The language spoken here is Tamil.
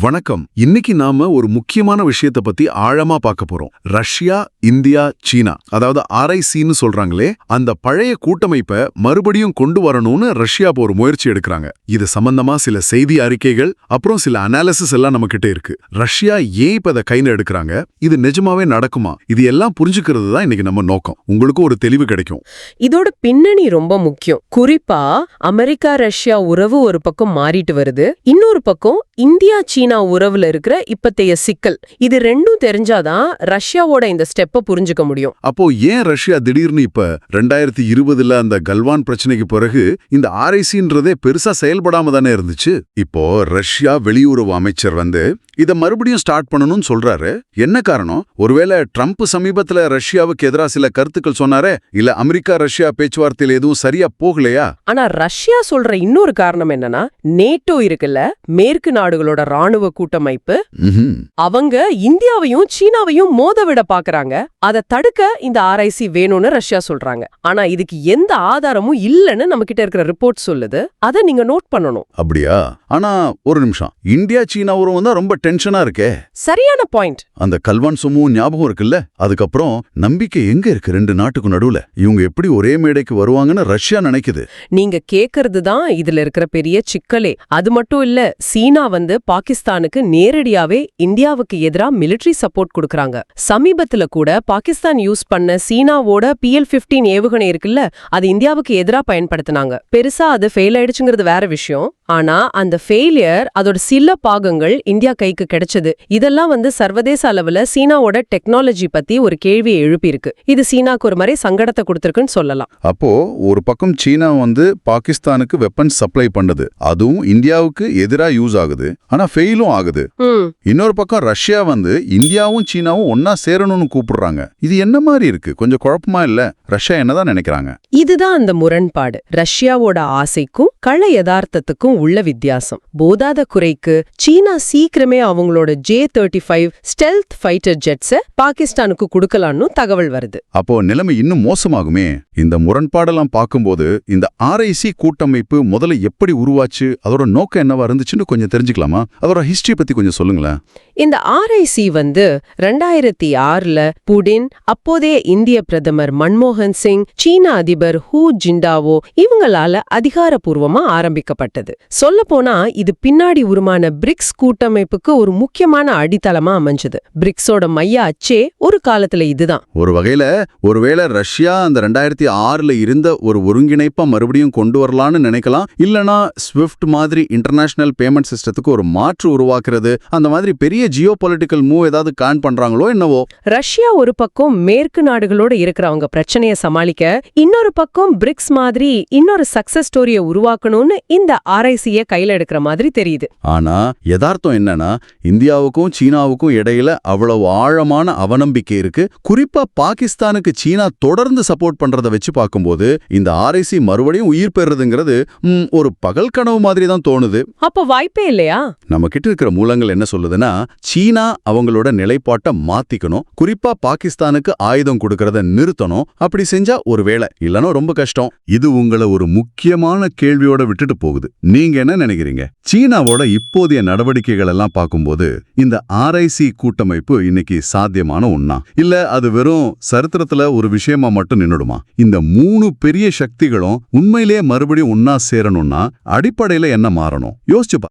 வணக்கம். இன்னைக்கு நாம ஒரு முக்கியமான விஷயத்தை பத்தி ஆழமா பார்க்க போறோம். ரஷ்யா இந்தியா சீனா அதாவது ஆர்ஐசின்னு சொல்றாங்களே அந்த பழைய கூட்டமைப்பை மறுபடியும் கொண்டு வரணும்னு ரஷ்யா இப்போ ஒரு முயற்சி எடுக்கிறாங்க. இது சம்பந்தமா சில செய்தி அறிக்கைகள் அப்புறம் சில அனாலிசிஸ் எல்லாம் நம்ம கிட்ட இருக்கு. ரஷ்யா ஏன் இப்ப அதை கையில எடுக்கிறாங்க? இது நிஜமாவே நடக்குமா? இது எல்லாம் புரிஞ்சுக்கிறது தான் இன்னைக்கு நம்ம நோக்கம். உங்களுக்கும் ஒரு தெளிவு கிடைக்கும். இதோட பின்னணி ரொம்ப முக்கியம். குறிப்பா அமெரிக்கா ரஷ்யா உறவு ஒரு பக்கம் மாறிட்டு வருது. இன்னொரு பக்கம் இந்தியா சீனா உறவுல இருக்கிற இப்பத்தைய சிக்கல். இது ரெண்டும் தெரிஞ்சாதான் ரஷ்யாவோட இந்த ஸ்டெப்ப புரிஞ்சுக்க முடியும். அப்போ ஏன் ரஷ்யா திடீர்னு இப்ப ரெண்டாயிரத்தி இருபதுல அந்த கல்வான் பிரச்சனைக்கு பிறகு இந்த ஆர்ஐசின்றதே பெருசா செயல்படாம தானே இருந்துச்சு? இப்போ ரஷ்யா வெளியுறவு அமைச்சர் வந்து இத மறுபடியும் ஸ்டார்ட் பண்ணணும்னு சொல்றாரு. என்ன காரணம்? ஒருவேளை ட்ரம்ப் சமீபத்துல ரஷ்யாவுக்கு எதிராக சில கருத்துக்கள் சொன்னாரே? இல்ல அமெரிக்கா ரஷ்யா பேச்சுவார்த்தையில் எதுவும் சரியா போகலையா? ஆனா ரஷ்யா சொல்ற இன்னொரு காரணம் என்னன்னா நேட்டோ இருக்குல்ல மேற்கு நாடுகளோட ராணுவ கூட்டமைப்பு. அவங்க இந்தியாவையும் சீனாவையும் மோத விட பாக்குறாங்க. அதை தடுக்க இந்த ஆர்ஐசி வேணும்னு ரஷ்யா சொல்றாங்க. ஆனா இதுக்கு எந்த ஆதாரமும் இல்லைன்னு நம்ம கிட்ட இருக்கிற ரிப்போர்ட் சொல்லுது. அதை நீங்க நோட் பண்ணணும். அப்படியா? ஆனா ஒரு நிமிஷம். இந்தியா சீனா உறவு தான் ரொம்ப டென்ஷனா இருக்கே? சரியான பாயிண்ட். அந்த கல்வான் சுமும் ஞாபகம் இருக்குல்ல? அதுக்கப்புறம் நம்பிக்கை எங்க இருக்கு ரெண்டு நாட்டுக்கு நடுவுல? இவங்க எப்படி ஒரே மேடைக்கு வருவாங்கன்னு ரஷ்யா நினைக்குது. நீங்க கேக்குறது தான் இதுல இருக்கிற பெரிய சிக்கலே. அது மட்டும் இல்ல சீனா வந்து பாகிஸ்தானுக்கு நேரடியாவே இந்தியாவுக்கு எதிரா மிலிட்டரி சப்போர்ட் கொடுக்கறாங்க. சமீபத்துல கூட பாகிஸ்தான் யூஸ் பண்ண சீனாவோட பிஎல் பிப்டீன் ஏவுகணை இருக்குல்ல அது இந்தியாவுக்கு எதிரா பயன்படுத்தினாங்க. பெருசா அது ஃபெயில் ஆயிடுச்சுங்கிறது வேற விஷயம். ஆனா அந்த ஃபெயிலியர் அதோட சில பாகங்கள் இந்தியா கைக்கு கிடைச்சது. இதெல்லாம் வந்து சர்வதேச அளவுல சீனாவோட டெக்னாலஜி பத்தி ஒரு கேள்வியை எழுப்பியிருக்கு. இது சீனாக்கு ஒரு மாதிரி சங்கடத்தை கொடுத்திருக்குன்னு சொல்லலாம். அப்போ ஒரு பக்கம் சீனா வந்து பாகிஸ்தானுக்கு வெப்பன்ஸ் சப்ளை பண்ணுது. அதுவும் இந்தியாவுக்கு எதிரா யூஸ் ஆகுது. ஆனா ஃபெயிலும் ஆகுது. இன்னொரு பக்கம் ரஷ்யா வந்து இந்தியாவும் சீனாவும் ஒன்னா சேரணும்னு கூப்பிடுறாங்க. இது என்ன மாதிரி இருக்கு? கொஞ்சம் குழப்பமா இல்ல? ரஷ்யா என்னதான் நினைக்கிறாங்க? இதுதான் அந்த முரண்பாடு. ரஷ்யாவோட ஆசைக்கும் கள யதார்த்தத்துக்கும் உள்ள வித்தியாசம். போதாத குறைக்கு சீனா சீக்கிரமே அவங்களோட J thirty five stealth fighter jets பாகிஸ்தானுக்கு கொடுக்கலான்னு தகவல் வருது. அப்போ நிலைமை இன்னும் மோசமாகுமே? இந்த முரண்பாடெல்லாம் பார்க்கும்போது இந்த ஆர்ஐசி கூட்டமைப்பு முதல்ல எப்படி உருவாச்சு அதோட நோக்கம் என்னவா இருந்துச்சுன்னு கொஞ்சம் தெரிஞ்சுக்கலாமா? அதோட ஹிஸ்டரி பத்தி கொஞ்சம் சொல்லுங்களேன். இந்த ஆர்ஐசி வந்து ரெண்டாயிரத்தி ஆறுல புடின் அப்போதைய இந்திய பிரதமர் மன்மோகன் சிங் சீன அதிபர் ஹூ ஜிண்டாவோ இவங்களால அதிகாரப்பூர்வமா ஆரம்பிக்கப்பட்டது. சொல்லப்போனா இது பின்னாடி உருமான பிரிக்ஸ் கூட்டமைப்புக்கு ஒரு முக்கியமான அடித்தளமா அமைஞ்சது. பிரிக்ஸோட மைய அச்சே ஒரு காலத்துல இதுதான். ஒரு வகையில ஒருவேளை ரஷ்யா அந்த ரெண்டாயிரத்தி ஆறுல இருந்த ஒரு ஒருங்கிணைப்பா மறுபடியும் கொண்டு வரலாம்னு நினைக்கலாம் இல்லனா ஸ்விஃப்ட் மாதிரி இன்டர்நேஷனல் பேமெண்ட் சிஸ்டத்துக்கு ஒரு மாற்று உருவாக்குறது அந்த மாதிரி பெரிய ஜியோ பொலிட்டிக்கல் மூவ் ஏதாவது கான் பண்றாங்களோ என்னவோ? ரஷ்யா ஒரு பக்கம் மேற்கு நாடுகளோட இருக்கிறவங்க பிரச்சனைய சமாளிக்க இன்னொரு பக்கம் பிரிக்ஸ் மாதிரி இன்னொரு சக்சஸ் ஸ்டோரிய உருவாக்கணும்னு இந்த ஆர்ஐசிய கையில எடுக்கிற மாதிரி தெரியுது. ஆனா யதார்த்தம் என்னன்னா இந்தியாவுக்கும் சீனாவுக்கும் இடையில அவ்வளவு ஆழமான அவநம்பிக்கை இருக்கு. குறிப்பா பாகிஸ்தானுக்கு சீனா தொடர்ந்து சப்போர்ட் பண்றத வச்சு பார்க்கும்போது இந்த ஆர்ஐசி மறுபடியும் உயிர் பெறுறதுங்கிறது ஒரு பகல் கனவு மாதிரி தான் தோணுது. அப்ப வாய்ப்பே இல்லையா? நம்ம கிட்ட இருக்கிற மூலங்கள் என்ன சொல்லுதுன்னா சீனா அவங்களோட நிலைப்பாட்டை மாத்திக்கணும். குறிப்பா பாகிஸ்தானுக்கு ஆயுதம் கொடுக்கறத நிறுத்தணும். அப்படி செஞ்சா ஒரு வேளை இல்லனா ரொம்ப கஷ்டம். இது உங்களை ஒரு முக்கியமான கேள்வியோட விட்டுட்டு போகுது. நீங்க என்ன நினைக்கிறீங்க? சீனாவோட இப்போதைய நடவடிக்கைகள் எல்லாம் பார்க்கும்போது இந்த ஆர்ஐசி கூட்டமைப்பு இன்னைக்கு சாத்தியமான ஒன்னா இல்ல அது வெறும் சரித்திரத்துல ஒரு விஷயமா மட்டும் நின்னுடுமா? இந்த மூணு பெரிய சக்திகளும் உண்மையிலேயே மறுபடியும் ஒன்னா சேரணும்னா அடிப்படையில என்ன மாறணும்? யோசிச்சுப்பா